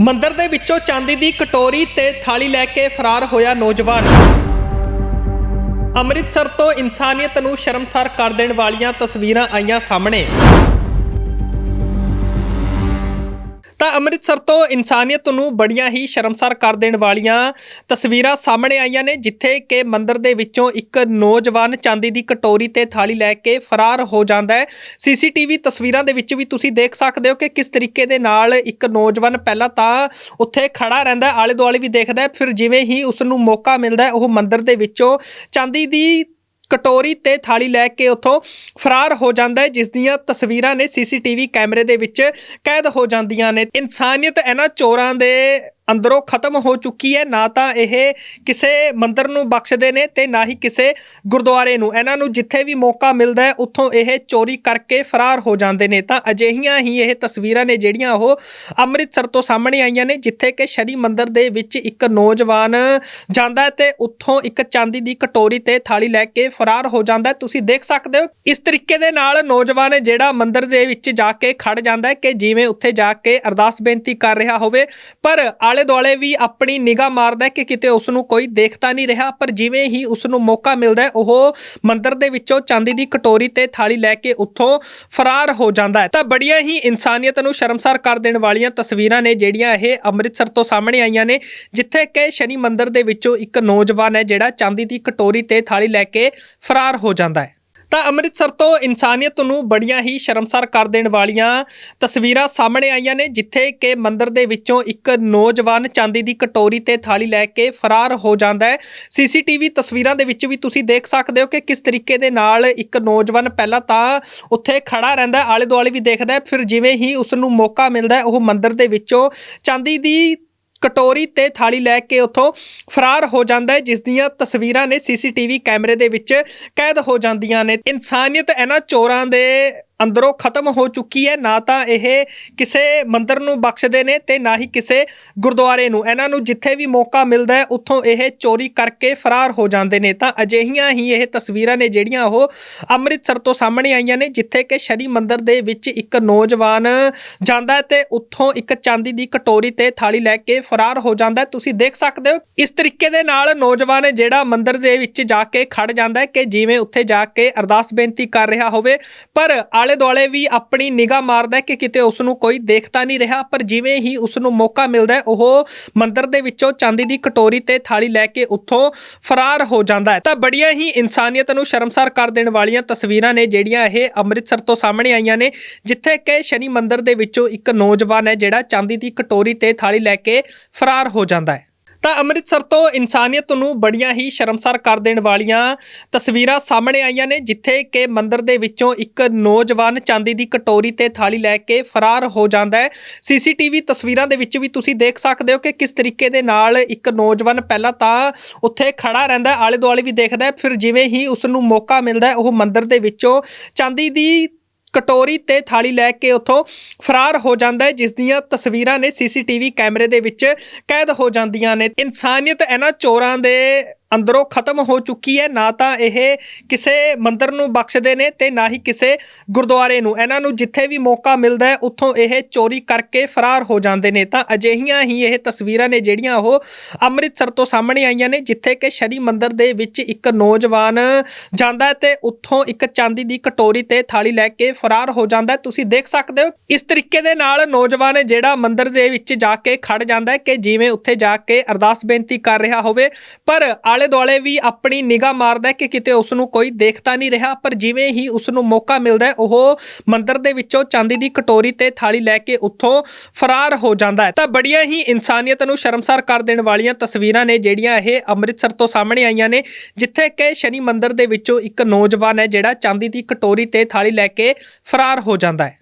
ਮੰਦਰ ਦੇ ਵਿੱਚੋਂ ਚਾਂਦੀ ਦੀ ਕਟੋਰੀ ਤੇ ਥਾਲੀ ਲੈ ਕੇ ਫਰਾਰ ਹੋਇਆ ਨੌਜਵਾਨ। ਅੰਮ੍ਰਿਤਸਰ ਤੋਂ ਇਨਸਾਨੀਅਤ ਨੂੰ ਸ਼ਰਮਸਾਰ ਕਰ ਦੇਣ ਵਾਲੀਆਂ ਤਸਵੀਰਾਂ ਆਈਆਂ ਸਾਹਮਣੇ। ਅੰਮ੍ਰਿਤਸਰ ਤੋਂ ਇਨਸਾਨੀਅਤ ਨੂੰ ਬੜੀਆਂ ਹੀ ਸ਼ਰਮਸਾਰ ਕਰ ਦੇਣ ਵਾਲੀਆਂ ਤਸਵੀਰਾਂ ਸਾਹਮਣੇ ਆਈਆਂ ਨੇ, ਜਿੱਥੇ ਕਿ ਮੰਦਰ ਦੇ ਵਿੱਚੋਂ ਇੱਕ ਨੌਜਵਾਨ ਚਾਂਦੀ ਦੀ ਕਟੋਰੀ ਤੇ ਥਾਲੀ ਲੈ ਕੇ ਫਰਾਰ ਹੋ ਜਾਂਦਾ ਹੈ। ਸੀਸੀਟੀਵੀ ਤਸਵੀਰਾਂ ਦੇ ਵਿੱਚ ਵੀ ਤੁਸੀਂ ਦੇਖ ਸਕਦੇ ਹੋ ਕਿ ਕਿਸ ਤਰੀਕੇ ਦੇ ਨਾਲ ਇੱਕ ਨੌਜਵਾਨ ਪਹਿਲਾਂ ਤਾਂ ਉੱਥੇ ਖੜਾ ਰਹਿੰਦਾ ਆਲੇ ਦੁਆਲੇ ਵੀ ਦੇਖਦਾ ਫਿਰ ਜਿਵੇਂ ਹੀ ਉਸ ਨੂੰ ਮੌਕਾ ਮਿਲਦਾ ਉਹ ਮੰਦਰ ਦੇ ਵਿੱਚੋਂ ਚਾਂਦੀ ਦੀ ਕਟੋਰੀ ਤੇ ਥਾਲੀ ਲੈ ਕੇ ਉੱਥੋਂ ਫਰਾਰ ਹੋ ਜਾਂਦਾ ਹੈ, ਜਿਸ ਦੀਆਂ ਤਸਵੀਰਾਂ ਨੇ ਸੀਸੀਟੀਵੀ ਕੈਮਰੇ ਦੇ ਵਿੱਚ ਕੈਦ ਹੋ ਜਾਂਦੀਆਂ ਨੇ। ਇਨਸਾਨੀਅਤ ਇਹਨਾਂ ਚੋਰਾਂ ਦੇ ਅੰਦਰੋਂ ਖਤਮ ਹੋ ਚੁੱਕੀ ਹੈ, ਨਾ ਤਾਂ ਇਹ ਕਿਸੇ ਮੰਦਰ ਨੂੰ ਬਖਸ਼ਦੇ ਨੇ ਤੇ ਨਾ ਹੀ ਕਿਸੇ ਗੁਰਦੁਆਰੇ ਨੂੰ। ਇਹਨਾਂ ਨੂੰ ਜਿੱਥੇ ਵੀ ਮੌਕਾ ਮਿਲਦਾ ਹੈ, ਉੱਥੋਂ ਇਹ ਚੋਰੀ ਕਰਕੇ ਫਰਾਰ ਹੋ ਜਾਂਦੇ ਨੇ। ਤਾਂ ਅਜਿਹੀਆਂ ਹੀ ਇਹ ਤਸਵੀਰਾਂ ਨੇ ਜਿਹੜੀਆਂ ਉਹ ਅੰਮ੍ਰਿਤਸਰ ਤੋਂ ਸਾਹਮਣੇ ਆਈਆਂ ਨੇ, ਜਿੱਥੇ ਕਿ ਸ਼ਨੀ ਮੰਦਰ ਦੇ ਵਿੱਚ ਇੱਕ ਨੌਜਵਾਨ ਜਾਂਦਾ ਹੈ ਤੇ ਉੱਥੋਂ ਇੱਕ ਚਾਂਦੀ ਦੀ ਕਟੋਰੀ ਤੇ ਥਾਲੀ ਲੈ ਕੇ ਫਰਾਰ ਹੋ ਜਾਂਦਾ ਤੁਸੀਂ ਦੇਖ ਸਕਦੇ ਹੋ, ਇਸ ਤਰੀਕੇ ਦੇ ਨਾਲ ਨੌਜਵਾਨ ਜਿਹੜਾ ਮੰਦਰ ਦੇ ਵਿੱਚ ਜਾ ਕੇ ਖੜ ਜਾਂਦਾ ਕਿ ਜਿਵੇਂ ਉੱਥੇ ਜਾ ਕੇ ਅਰਦਾਸ ਬੇਨਤੀ ਕਰ ਰਿਹਾ ਹੋਵੇ। ਪਰ ਆਲੇ ਦੁਆਲੇ ਵੀ ਆਪਣੀ ਨਿਗਾਹ ਮਾਰਦਾ ਹੈ ਕਿ ਕਿਤੇ ਉਸ ਨੂੰ ਕੋਈ ਦੇਖਤਾ ਨਹੀਂ ਰਿਹਾ, ਪਰ ਜਿਵੇਂ ਹੀ ਉਸ ਨੂੰ ਮੌਕਾ ਮਿਲਦਾ ਹੈ, ਉਹ ਮੰਦਰ ਦੇ ਵਿੱਚੋਂ ਚਾਂਦੀ ਦੀ ਕਟੋਰੀ ਤੇ ਥਾਲੀ ਲੈ ਕੇ ਉੱਥੋਂ ਫਰਾਰ ਹੋ ਜਾਂਦਾ ਹੈ। ਤਾਂ ਬੜੀਆਂ ਹੀ ਇਨਸਾਨੀਅਤ ਨੂੰ ਸ਼ਰਮਸਾਰ ਕਰ ਦੇਣ ਵਾਲੀਆਂ ਤਸਵੀਰਾਂ ਨੇ, ਜਿਹੜੀਆਂ ਇਹ ਅੰਮ੍ਰਿਤਸਰ ਤੋਂ ਸਾਹਮਣੇ ਆਈਆਂ ਨੇ, ਜਿੱਥੇ ਕਿ ਸ਼ਨੀ ਮੰਦਰ ਦੇ ਵਿੱਚੋਂ ਇੱਕ ਨੌਜਵਾਨ ਹੈ, ਜਿਹੜਾ ਚਾਂਦੀ ਦੀ ਕਟੋਰੀ ਤੇ ਥਾਲੀ ਲੈ ਕੇ ਫਰਾਰ ਹੋ ਜਾਂਦਾ ਹੈ। ਤਾਂ ਅੰਮ੍ਰਿਤਸਰ ਤੋਂ ਇਨਸਾਨੀਅਤ ਨੂੰ ਬੜੀਆਂ ਹੀ ਸ਼ਰਮਸਾਰ ਕਰ ਦੇਣ ਵਾਲੀਆਂ ਤਸਵੀਰਾਂ ਸਾਹਮਣੇ ਆਈਆਂ ਨੇ, ਜਿੱਥੇ ਕਿ ਮੰਦਰ ਦੇ ਵਿੱਚੋਂ ਇੱਕ ਨੌਜਵਾਨ ਚਾਂਦੀ ਦੀ ਕਟੋਰੀ ਤੇ ਥਾਲੀ ਲੈ ਕੇ ਫਰਾਰ ਹੋ ਜਾਂਦਾ ਹੈ। ਸੀਸੀਟੀਵੀ ਤਸਵੀਰਾਂ ਦੇ ਵਿੱਚ ਵੀ ਤੁਸੀਂ ਦੇਖ ਸਕਦੇ ਹੋ ਕਿ ਕਿਸ ਤਰੀਕੇ ਦੇ ਨਾਲ ਇੱਕ ਨੌਜਵਾਨ ਪਹਿਲਾਂ ਤਾਂ ਉੱਥੇ ਖੜਾ ਰਹਿੰਦਾ ਆਲੇ ਦੁਆਲੇ ਵੀ ਦੇਖਦਾ ਫਿਰ ਜਿਵੇਂ ਹੀ ਉਸ ਨੂੰ ਮੌਕਾ ਮਿਲਦਾ ਉਹ ਮੰਦਰ ਦੇ ਵਿੱਚੋਂ ਚਾਂਦੀ ਦੀ ਕਟੋਰੀ ਤੇ ਥਾਲੀ ਲੈ ਕੇ ਉੱਥੋਂ ਫਰਾਰ ਹੋ ਜਾਂਦਾ ਹੈ, ਜਿਸ ਦੀਆਂ ਤਸਵੀਰਾਂ ਨੇ ਸੀਸੀਟੀਵੀ ਕੈਮਰੇ ਦੇ ਵਿੱਚ ਕੈਦ ਹੋ ਜਾਂਦੀਆਂ ਨੇ। ਇਨਸਾਨੀਅਤ ਇਹਨਾਂ ਚੋਰਾਂ ਦੇ ਅੰਦਰੋਂ ਖਤਮ ਹੋ ਚੁੱਕੀ ਹੈ, ਨਾ ਤਾਂ ਇਹ ਕਿਸੇ ਮੰਦਰ ਨੂੰ ਬਖਸ਼ਦੇ ਨੇ ਤੇ ਨਾ ਹੀ ਕਿਸੇ ਗੁਰਦੁਆਰੇ ਨੂੰ। ਇਹਨਾਂ ਨੂੰ ਜਿੱਥੇ ਵੀ ਮੌਕਾ ਮਿਲਦਾ ਹੈ, ਉੱਥੋਂ ਇਹ ਚੋਰੀ ਕਰਕੇ ਫਰਾਰ ਹੋ ਜਾਂਦੇ ਨੇ। ਤਾਂ ਅਜਿਹੀਆਂ ਹੀ ਇਹ ਤਸਵੀਰਾਂ ਨੇ ਜਿਹੜੀਆਂ ਉਹ ਅੰਮ੍ਰਿਤਸਰ ਤੋਂ ਸਾਹਮਣੇ ਆਈਆਂ ਨੇ, ਜਿੱਥੇ ਕਿ ਸ਼ਨੀ ਮੰਦਰ ਦੇ ਵਿੱਚ ਇੱਕ ਨੌਜਵਾਨ ਜਾਂਦਾ ਹੈ ਤੇ ਉੱਥੋਂ ਇੱਕ ਚਾਂਦੀ ਦੀ ਕਟੋਰੀ ਤੇ ਥਾਲੀ ਲੈ ਕੇ ਫਰਾਰ ਹੋ ਜਾਂਦਾ ਤੁਸੀਂ ਦੇਖ ਸਕਦੇ ਹੋ, ਇਸ ਤਰੀਕੇ ਦੇ ਨਾਲ ਨੌਜਵਾਨ ਜਿਹੜਾ ਮੰਦਰ ਦੇ ਵਿੱਚ ਜਾ ਕੇ ਖੜ ਜਾਂਦਾ ਹੈ ਕਿ ਜਿਵੇਂ ਉੱਥੇ ਜਾ ਕੇ ਅਰਦਾਸ ਬੇਨਤੀ ਕਰ ਰਿਹਾ ਹੋਵੇ। ਪਰ ਆਲੇ ਦੁਆਲੇ ਵੀ ਆਪਣੀ ਨਿਗਾਹ ਮਾਰਦਾ ਹੈ ਕਿ ਕਿਤੇ ਉਸ ਨੂੰ ਕੋਈ ਦੇਖਤਾ ਨਹੀਂ ਰਿਹਾ, ਪਰ ਜਿਵੇਂ ਹੀ ਉਸ ਨੂੰ ਮੌਕਾ ਮਿਲਦਾ ਹੈ, ਉਹ ਮੰਦਰ ਦੇ ਵਿੱਚੋਂ ਚਾਂਦੀ ਦੀ ਕਟੋਰੀ ਤੇ ਥਾਲੀ ਲੈ ਕੇ ਉੱਥੋਂ ਫਰਾਰ ਹੋ ਜਾਂਦਾ ਹੈ। ਤਾਂ ਬੜੀਆਂ ਹੀ ਇਨਸਾਨੀਅਤ ਨੂੰ ਸ਼ਰਮਸਾਰ ਕਰ ਦੇਣ ਵਾਲੀਆਂ ਤਸਵੀਰਾਂ ਨੇ, ਜਿਹੜੀਆਂ ਇਹ ਅੰਮ੍ਰਿਤਸਰ ਤੋਂ ਸਾਹਮਣੇ ਆਈਆਂ ਨੇ, ਜਿੱਥੇ ਕਿ ਸ਼ਨੀ ਮੰਦਰ ਦੇ ਵਿੱਚੋਂ ਇੱਕ ਨੌਜਵਾਨ ਹੈ, ਜਿਹੜਾ ਚਾਂਦੀ ਦੀ ਕਟੋਰੀ ਤੇ ਥਾਲੀ ਲੈ ਕੇ ਫਰਾਰ ਹੋ ਜਾਂਦਾ ਹੈ। ਤਾਂ ਅੰਮ੍ਰਿਤਸਰ ਤੋਂ ਇਨਸਾਨੀਅਤ ਨੂੰ ਬੜੀਆਂ ਹੀ ਸ਼ਰਮਸਾਰ ਕਰ ਦੇਣ ਵਾਲੀਆਂ ਤਸਵੀਰਾਂ ਸਾਹਮਣੇ ਆਈਆਂ ਨੇ ਜਿੱਥੇ ਕਿ ਮੰਦਰ ਦੇ ਵਿੱਚੋਂ ਇੱਕ ਨੌਜਵਾਨ ਚਾਂਦੀ ਦੀ ਕਟੋਰੀ ਤੇ ਥਾਲੀ ਲੈ ਕੇ ਫਰਾਰ ਹੋ ਜਾਂਦਾ ਹੈ। ਸੀਸੀਟੀਵੀ ਤਸਵੀਰਾਂ ਦੇ ਵਿੱਚ ਵੀ ਤੁਸੀਂ ਦੇਖ ਸਕਦੇ ਹੋ ਕਿ ਕਿਸ ਤਰੀਕੇ ਦੇ ਨਾਲ ਇੱਕ ਨੌਜਵਾਨ ਪਹਿਲਾਂ ਤਾਂ ਉੱਥੇ ਖੜਾ ਰਹਿੰਦਾ ਹੈ, ਆਲੇ ਦੁਆਲੇ ਵੀ ਦੇਖਦਾ ਹੈ, ਫਿਰ ਜਿਵੇਂ ਹੀ ਉਸ ਨੂੰ ਮੌਕਾ ਮਿਲਦਾ ਹੈ, ਉਹ ਮੰਦਰ ਦੇ ਵਿੱਚੋਂ ਚਾਂਦੀ ਦੀ ਕਟੋਰੀ ਤੇ ਥਾਲੀ ਲੈ ਕੇ ਉੱਥੋਂ ਫਰਾਰ ਹੋ ਜਾਂਦਾ ਹੈ, ਜਿਸ ਦੀਆਂ ਤਸਵੀਰਾਂ ਨੇ ਸੀਸੀਟੀਵੀ ਕੈਮਰੇ ਦੇ ਵਿੱਚ ਕੈਦ ਹੋ ਜਾਂਦੀਆਂ ਨੇ। ਇਨਸਾਨੀਅਤ ਇਹਨਾਂ ਚੋਰਾਂ ਦੇ ਅੰਦਰੋਂ ਖਤਮ ਹੋ ਚੁੱਕੀ ਹੈ, ਨਾ ਤਾਂ ਇਹ ਕਿਸੇ ਮੰਦਰ ਨੂੰ ਬਖਸ਼ਦੇ ਨੇ ਤੇ ਨਾ ਹੀ ਕਿਸੇ ਗੁਰਦੁਆਰੇ ਨੂੰ। ਇਹਨਾਂ ਨੂੰ ਜਿੱਥੇ ਵੀ ਮੌਕਾ ਮਿਲਦਾ ਹੈ, ਉੱਥੋਂ ਇਹ ਚੋਰੀ ਕਰਕੇ ਫਰਾਰ ਹੋ ਜਾਂਦੇ ਨੇ। ਤਾਂ ਅਜਿਹੀਆਂ ਹੀ ਇਹ ਤਸਵੀਰਾਂ ਨੇ ਜਿਹੜੀਆਂ ਉਹ ਅੰਮ੍ਰਿਤਸਰ ਤੋਂ ਸਾਹਮਣੇ ਆਈਆਂ ਨੇ, ਜਿੱਥੇ ਕਿ ਸ਼ਨੀ ਮੰਦਰ ਦੇ ਵਿੱਚ ਇੱਕ ਨੌਜਵਾਨ ਜਾਂਦਾ ਹੈ ਤੇ ਉੱਥੋਂ ਇੱਕ ਚਾਂਦੀ ਦੀ ਕਟੋਰੀ ਤੇ ਥਾਲੀ ਲੈ ਕੇ ਫਰਾਰ ਹੋ ਜਾਂਦਾ ਤੁਸੀਂ ਦੇਖ ਸਕਦੇ ਹੋ, ਇਸ ਤਰੀਕੇ ਦੇ ਨਾਲ ਨੌਜਵਾਨ ਜਿਹੜਾ ਮੰਦਰ ਦੇ ਵਿੱਚ ਜਾ ਕੇ ਖੜ ਜਾਂਦਾ ਕਿ ਜਿਵੇਂ ਉੱਥੇ ਜਾ ਕੇ ਅਰਦਾਸ ਬੇਨਤੀ ਕਰ ਰਿਹਾ ਹੋਵੇ। ਪਰ ਆਲੇ ਦੁਆਲੇ ਵੀ ਆਪਣੀ ਨਿਗਾਹ ਮਾਰਦਾ ਹੈ ਕਿ ਕਿਤੇ ਉਸ ਨੂੰ ਕੋਈ ਦੇਖਦਾ ਨਹੀਂ ਰਿਹਾ, ਪਰ ਜਿਵੇਂ ਹੀ ਉਸ ਨੂੰ ਮੌਕਾ ਮਿਲਦਾ ਹੈ, ਉਹ ਮੰਦਰ ਦੇ ਵਿੱਚੋਂ ਚਾਂਦੀ ਦੀ ਕਟੋਰੀ ਤੇ ਥਾਲੀ ਲੈ ਕੇ ਉੱਥੋਂ ਫਰਾਰ ਹੋ ਜਾਂਦਾ ਹੈ। ਤਾਂ ਬੜੀਆਂ ਹੀ ਇਨਸਾਨੀਅਤ ਨੂੰ ਸ਼ਰਮਸਾਰ ਕਰ ਦੇਣ ਵਾਲੀਆਂ ਤਸਵੀਰਾਂ ਨੇ ਜਿਹੜੀਆਂ ਇਹ ਅੰਮ੍ਰਿਤਸਰ ਤੋਂ ਸਾਹਮਣੇ ਆਈਆਂ ਨੇ, ਜਿੱਥੇ ਕਿ ਸ਼ਨੀ ਮੰਦਰ ਦੇ ਵਿੱਚੋਂ ਇੱਕ ਨੌਜਵਾਨ ਹੈ, ਜਿਹੜਾ ਚਾਂਦੀ ਦੀ ਕਟੋਰੀ ਤੇ ਥਾਲੀ ਲੈ ਕੇ ਫਰਾਰ ਹੋ ਜਾਂਦਾ ਹੈ।